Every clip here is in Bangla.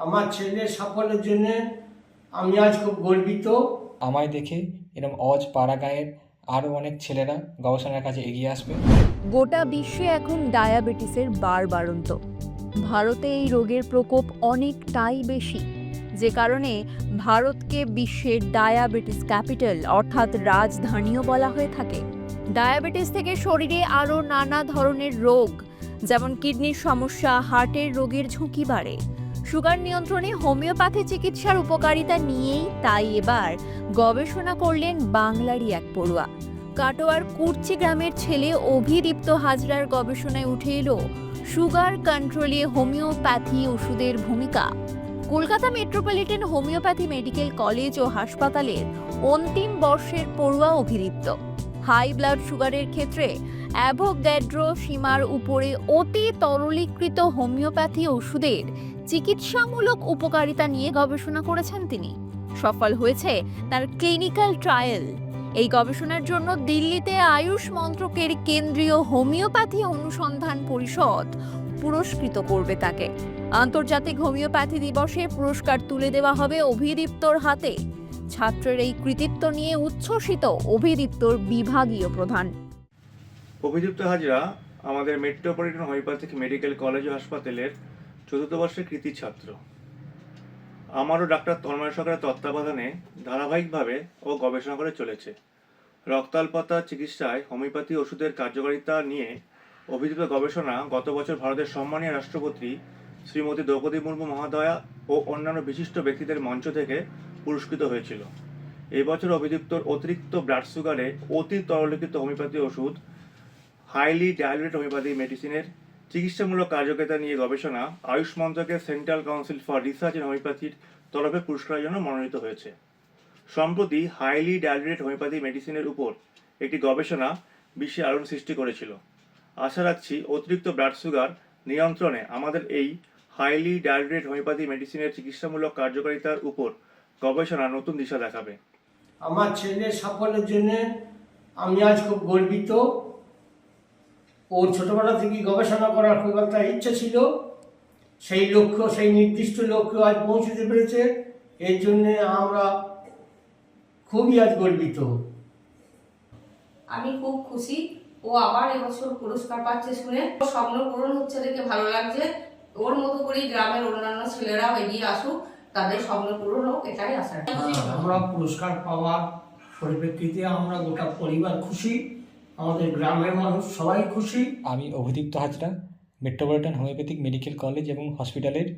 আমার ছেলের সাফল্যের জন্য আমি আজ খুব গর্বিত। আমায় দেখে এরকম অজ পাড়া গাঁয়ের আরও অনেক ছেলেরা গবেষণার কাছে এগিয়ে আসবে। গোটা বিশ্বে এখন ডায়াবেটিসের বার বাড়ন্ত। ভারতে এই রোগের প্রকোপ অনেকটাই বেশি। যে কারণে ভারতকে বিশ্বের ডায়াবেটিস ক্যাপিটাল অর্থাৎ রাজধানীও বলা হয়ে থাকে। ডায়াবেটিস থেকে শরীরে আরও নানা ধরনের রোগ যেমন কিডনির সমস্যা হার্টের রোগের ঝুঁকি বাড়ে। সুগার নিয়ন্ত্রণে হোমিওপ্যাথি চিকিৎসার উপকারিতা নিয়েই তাই এবার গবেষণা করলেন বাংলারই এক পড়ুয়া। কাটোয়ার কুর্চি গ্রামের ছেলে অভিদীপ্ত হাজরার গবেষণায় উঠে এলো সুগার কন্ট্রোলে হোমিওপ্যাথি ওষুধের ভূমিকা। Kolkata metropolitan homeopathy medical college ও হাসপাতালের অন্তিম বর্ষের পড়ুয়া অভিদীপ্ত। হাই ব্লাড সুগারের ক্ষেত্রে অ্যাভোগ্যাড্রো সীমার উপরে অতি তরলীকৃত হোমিওপ্যাথি ওষুধের চিকিৎসামূলক উপকারিতা নিয়ে গবেষণা করেছেন তিনি। সফল হয়েছে তার ক্লিনিক্যাল ট্রায়াল। এই গবেষণার জন্য দিল্লিতে আয়ুষ মন্ত্রকের কেন্দ্রীয় হোমিওপ্যাথি অনুসন্ধান পরিষদ পুরস্কৃত করবে তাকে। আন্তর্জাতিক হোমিওপ্যাথি দিবসে পুরস্কার তুলে দেওয়া হবে অভিদীপ্তর হাতে। ছাত্রের এই কৃতিত্ব নিয়ে উচ্ছ্বসিত অভিদীপ্তর বিভাগীয় প্রধান। অভিযুক্ত হাজরা আমাদের মেট্রোপলিটন হোমিওপ্যাথিক মেডিকেল কলেজ হাসপাতালের চতুর্থ বর্ষের কৃতি ছাত্র। আমারও ডাক্তার তন্ময় সরকারের তত্ত্বাবধানে ধারাবাহিকভাবে ও গবেষণা করে চলেছে। রক্তাল্পতা, চিকিৎসায়, হোমিওপ্যাথি ওষুধের কার্যকারিতা নিয়ে অভিযুক্ত গবেষণা গত বছর ভারতের সম্মানীয় রাষ্ট্রপতি শ্রীমতী দ্রৌপদী মুর্মু মহোদয়া ও অন্যান্য বিশিষ্ট ব্যক্তিদের মঞ্চ থেকে পুরস্কৃত হয়েছিল। এই বছর অভিযুক্তর অতিরিক্ত ব্লাড সুগারে অতি তরলীকৃত হোমিওপ্যাথি ওষুধ, হাইলি ডায়ালুটেড হোমিওপ্যাথি মেডিসিনের চিকিৎসামূলক কার্যকারিতা নিয়ে গবেষণা আয়ুষ মন্ত্রকের central council for research in হোমিওপ্যাথির তরফে পুরস্কারের জন্য মনোনীত হয়েছে। সম্প্রতি হাইলি ডায়ালুটেড হোমিওপ্যাথি মেডিসিনের উপর একটি গবেষণা বিশ্বে আলোড়ন সৃষ্টি করেছিল। আশা রাখছি অতিরিক্ত ব্লাড সুগার নিয়ন্ত্রণে আমাদের এই হাইলি ডায়ালুটেড হোমিওপ্যাথি মেডিসিনের চিকিৎসামূলক কার্যকারিতার উপর গবেষণা নতুন দিশা দেখাবে। আমার ছেলের সাফল্যের জন্য আমি আজ খুব গর্বিত। ওর ছোটবেলা থেকে গবেষণা করার খুব একটা ইচ্ছে ছিল। সেই লক্ষ্য সেই নির্দিষ্ট লক্ষ্য আজ পৌঁছতে পেরেছে। এর জন্য আমরা খুবই আজ গর্বিত। আমি খুব খুশি। ও আবার এবছর পুরস্কার পাচ্ছে শুনে। স্বপ্ন পূরণ হচ্ছে দেখে ভালো লাগছে। ওর মতো করেই গ্রামের অন্যান্য ছেলেরাও এগিয়ে আসুক। তাদের স্বপ্ন পূরণ হোক এটাই আশা রাখি। আমরা পুরস্কার পাওয়ার পরিপ্রেক্ষিতে আমরা গোটা পরিবার খুশি। আমাদের গ্রামের মানুষ সবাই খুশি। আমি Abhidipta Hazra, metropolitan homeopathic medical college এবং হসপিটালের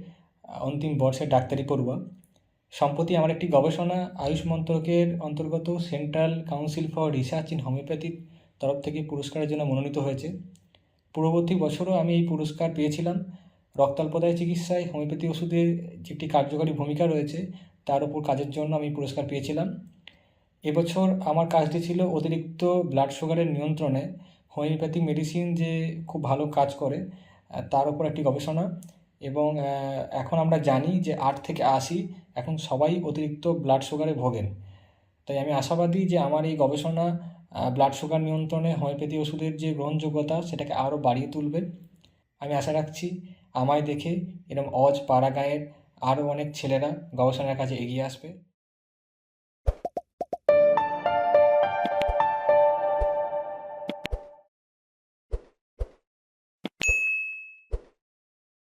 অন্তিম বর্ষের ডাক্তারি পড়ুয়া। সম্প্রতি আমার একটি গবেষণা আয়ুষ মন্ত্রকের অন্তর্গত central council for research in হোমিওপ্যাথির তরফ থেকে পুরস্কারের জন্য মনোনীত হয়েছে। পূর্ববর্তী বছরও আমি এই পুরস্কার পেয়েছিলাম। রক্তাল্পদায় চিকিৎসায় হোমিওপ্যাথি ওষুধের যে একটি কার্যকরী ভূমিকা রয়েছে, তার উপর কাজের জন্য আমি পুরস্কার পেয়েছিলাম। এবছর আমার কাজটি ছিল অতিরিক্ত ব্লাড সুগারের নিয়ন্ত্রণে হোমিওপ্যাথিক মেডিসিন যে খুব ভালো কাজ করে তার উপর একটি গবেষণা এবং এখন আমরা জানি যে আট থেকে আশি, এখন সবাই অতিরিক্ত ব্লাড সুগারে ভোগেন। তাই আমি আশাবাদী যে আমার এই গবেষণা ব্লাড সুগার নিয়ন্ত্রণে হোমিওপ্যাথি ওষুধের যে গ্রহণযোগ্যতা সেটাকে আরও বাড়িয়ে তুলবে। আমি আশা রাখছি আমায় দেখে এরকম অজ পাড়া গাঁয়ের আরও অনেক ছেলেরা গবেষণার কাছে এগিয়ে আসবে।